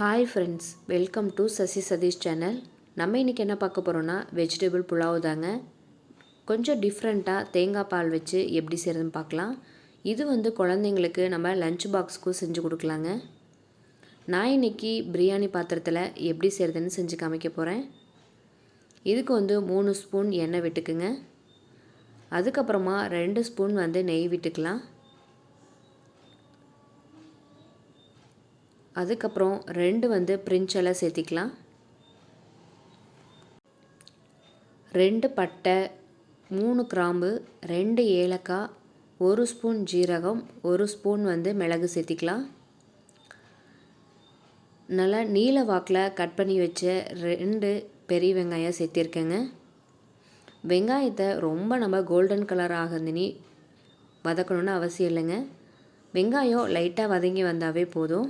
Hi friends welcome to Sasi Satish channel நம்ம இன்றைக்கி என்ன பார்க்க போகிறோன்னா வெஜிடபிள் புலாவ் தாங்க. கொஞ்சம் டிஃப்ரெண்ட்டாக தேங்காய் பால் வச்சு எப்படி செய்கிறதுன்னு பார்க்கலாம். இது வந்து குழந்தைங்களுக்கு நம்ம லஞ்ச் பாக்ஸ்க்கும் செஞ்சு கொடுக்கலாங்க. நான் இன்றைக்கி பிரியாணி பாத்திரத்தில் எப்படி செய்கிறதுன்னு செஞ்சு காமிக்க போகிறேன் இதுக்கு வந்து மூணு ஸ்பூன் எண்ணெய் விட்டுக்குங்க. அதுக்கப்புறமா ரெண்டு ஸ்பூன் வந்து நெய் விட்டுக்கலாம். அதுக்கப்புறம் ரெண்டு வந்து பிரிஞ்சலை சேர்த்திக்கலாம். ரெண்டு பட்டை மூணு கிராம்பு ரெண்டு ஏலக்காய் ஒரு ஸ்பூன் ஜீரகம் ஒரு ஸ்பூன் வந்து மிளகு சேர்த்திக்கலாம். நல்லா நீல வாக்கில் கட் பண்ணி வச்ச ரெண்டு பெரிய வெங்காயம் சேர்த்திருக்கேங்க. வெங்காயத்தை ரொம்ப நம்ம கோல்டன் கலர் ஆகுதுனி வதக்கணுன்னு அவசியம் இல்லைங்க. வெங்காயம் லைட்டாக வதங்கி வந்தாவே போதும்.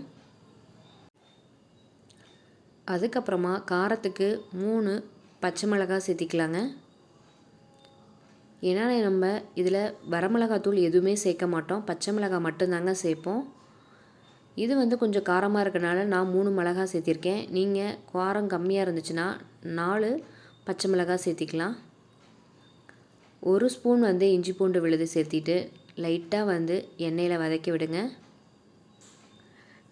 அதுக்கப்புறமா காரத்துக்கு மூணு பச்சை மிளகாய் சேர்த்திக்கலாங்க. ஏன்னா நம்ம இதில் வரமிளகாத்தூள் எதுவுமே சேர்க்க மாட்டோம். பச்சை மிளகாய் மட்டும்தாங்க சேர்ப்போம். இது வந்து கொஞ்சம் காரமாக இருக்கனால நான் மூணு மிளகாய் சேர்த்திருக்கேன். நீங்கள் காரம் கம்மியாக இருந்துச்சுன்னா நாலு பச்சை மிளகாய் சேர்த்திக்கலாம். ஒரு ஸ்பூன் வந்து இஞ்சி பூண்டு விழுது சேர்த்திட்டு லைட்டாக வந்து எண்ணெயில் வதக்கி விடுங்க.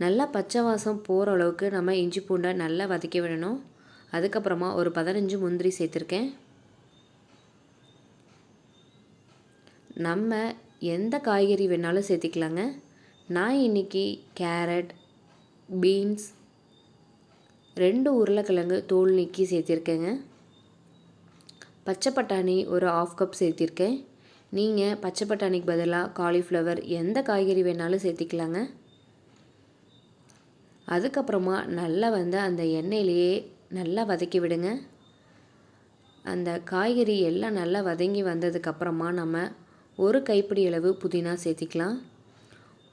நல்லா பச்சை வாசம் போகிற அளவுக்கு நம்ம இஞ்சி பூண்டை நல்லா வதக்கி விடணும். அதுக்கப்புறமா ஒரு பதினஞ்சு முந்திரி சேர்த்துருக்கேன். நம்ம எந்த காய்கறி வேணாலும் சேர்த்திக்கலாங்க. நான் இன்றைக்கி கேரட் பீன்ஸ் ரெண்டு உருளைக்கிழங்கு தோல் நீக்கி சேர்த்திருக்கேங்க. பச்சை பட்டாணி ஒரு ஆஃப் கப் சேர்த்திருக்கேன். நீங்கள் பச்சை பட்டாணிக்கு பதிலாக காலிஃப்ளவர் எந்த காய்கறி வேணாலும் சேர்த்திக்கலாங்க. அதுக்கப்புறமா நல்லா வந்து அந்த எண்ணெயிலேயே நல்லா வதக்கி விடுங்க. அந்த காய்கறி எல்லாம் நல்லா வதங்கி வந்ததுக்கப்புறமா நம்ம ஒரு கைப்பிடி அளவு புதினா சேர்த்திக்கலாம்.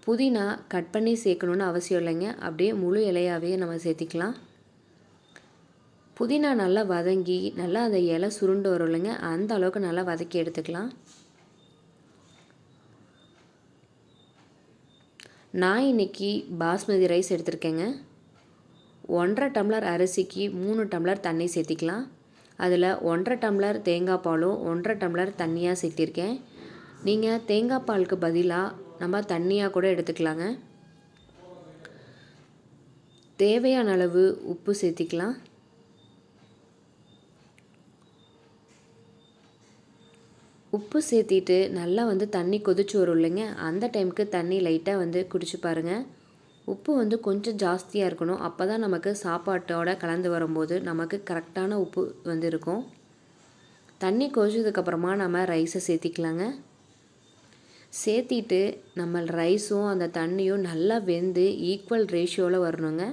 புதினா கட் பண்ணி சேர்க்கணுன்னு அவசியம் இல்லைங்க. அப்படியே முழு இலையாகவே நம்ம சேர்த்திக்கலாம். புதினா நல்லா வதங்கி நல்லா அந்த இலை சுருண்டு வரும் இல்லைங்க அந்த அளவுக்கு நல்லா வதக்கி எடுத்துக்கலாம். நான் இன்றைக்கி பாஸ்மதி ரைஸ் எடுத்திருக்கேங்க. ஒன்றரை டம்ளர் அரிசிக்கு மூணு டம்ளர் தண்ணி சேர்த்திக்கலாம். அதில் ஒன்றரை டம்ளர் தேங்காய் பாலும் ஒன்றரை டம்ளர் தண்ணியாக சேர்த்திருக்கேன். நீங்கள் தேங்காய் பாலுக்கு பதிலாக நம்ம தண்ணியாக கூட எடுத்துக்கலாங்க. தேவையான அளவு உப்பு சேர்த்திக்கலாம். உப்பு சேர்த்திட்டு நல்லா வந்து தண்ணி கொதிச்சு வரும் இல்லைங்க. அந்த டைமுக்கு தண்ணி லைட்டாக வந்து குடிச்சு பாருங்கள் உப்பு வந்து கொஞ்சம் ஜாஸ்தியாக இருக்கணும். அப்போ தான் நமக்கு சாப்பாட்டோட கலந்து வரும்போது நமக்கு கரெக்டான உப்பு வந்து இருக்கும். தண்ணி கொதிச்சதுக்கப்புறமா நம்ம ரைஸை சேர்த்திக்கலாங்க. சேர்த்திட்டு நம்ம ரைஸும் அந்த தண்ணியும் நல்லா வெந்து ஈக்குவல் ரேஷியோவில் வரணுங்க.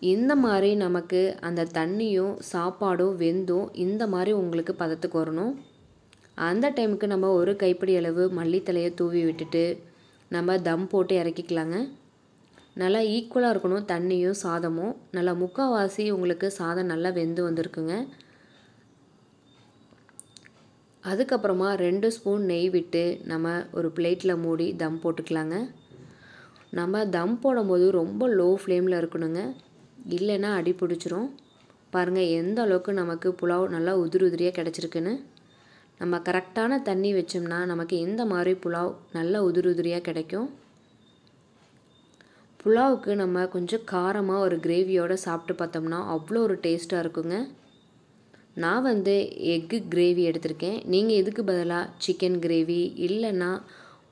இந்த மாதிரி நமக்கு அந்த தண்ணியும் சாப்பாடும் வெந்தும் இந்த மாதிரி உங்களுக்கு பதத்துக்கு வரணும். அந்த டைமுக்கு நம்ம ஒரு கைப்பிடி அளவு மல்லித்தலையை தூவி விட்டுட்டு நம்ம தம் போட்டு இறக்கிக்கலாங்க. நல்லா ஈக்குவலாக இருக்கணும் தண்ணியும் சாதமும். நல்லா முக்கால்வாசி உங்களுக்கு சாதம் நல்லா வெந்து வந்திருக்குங்க. அதுக்கப்புறமா ரெண்டு ஸ்பூன் நெய் விட்டு நம்ம ஒரு பிளேட்டில் மூடி தம் போட்டுக்கலாங்க. நம்ம தம் போடும்போது ரொம்ப லோ ஃப்ளேமில் இருக்கணுங்க. இல்லைன்னா அடி பிடிச்சிரும். பாருங்கள் எந்த அளவுக்கு நமக்கு புலாவ் நல்லா உதிரி உதிரியாக கிடச்சிருக்குன்னு. நம்ம கரெக்டான தண்ணி வச்சோம்னா நமக்கு எந்த மாதிரி புலாவ் நல்லா உதிரி உதிரியாக கிடைக்கும்? புலாவுக்கு நம்ம கொஞ்சம் காரமாக ஒரு கிரேவியோடு சாப்பிட்டு பார்த்தோம்னா அவ்வளோ ஒரு டேஸ்ட்டாக இருக்குங்க. நான் வந்து எக்கு கிரேவி எடுத்திருக்கேன். நீங்கள் எதுக்கு பதிலாக சிக்கன் கிரேவி இல்லைன்னா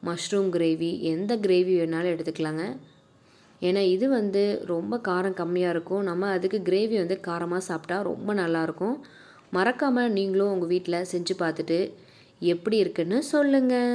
மஷ்ரூம் கிரேவி எந்த கிரேவி வேணாலும் எடுத்துக்கலாங்க. ஏன்னா இது வந்து ரொம்ப காரம் கம்மியாக இருக்கும். நம்ம அதுக்கு கிரேவி வந்து காரமாக சாப்பிட்டா ரொம்ப நல்லாயிருக்கும் மறக்காமல் நீங்களும் உங்கள் வீட்டில் செஞ்சு பார்த்துட்டு எப்படி இருக்குன்னு சொல்லுங்கள்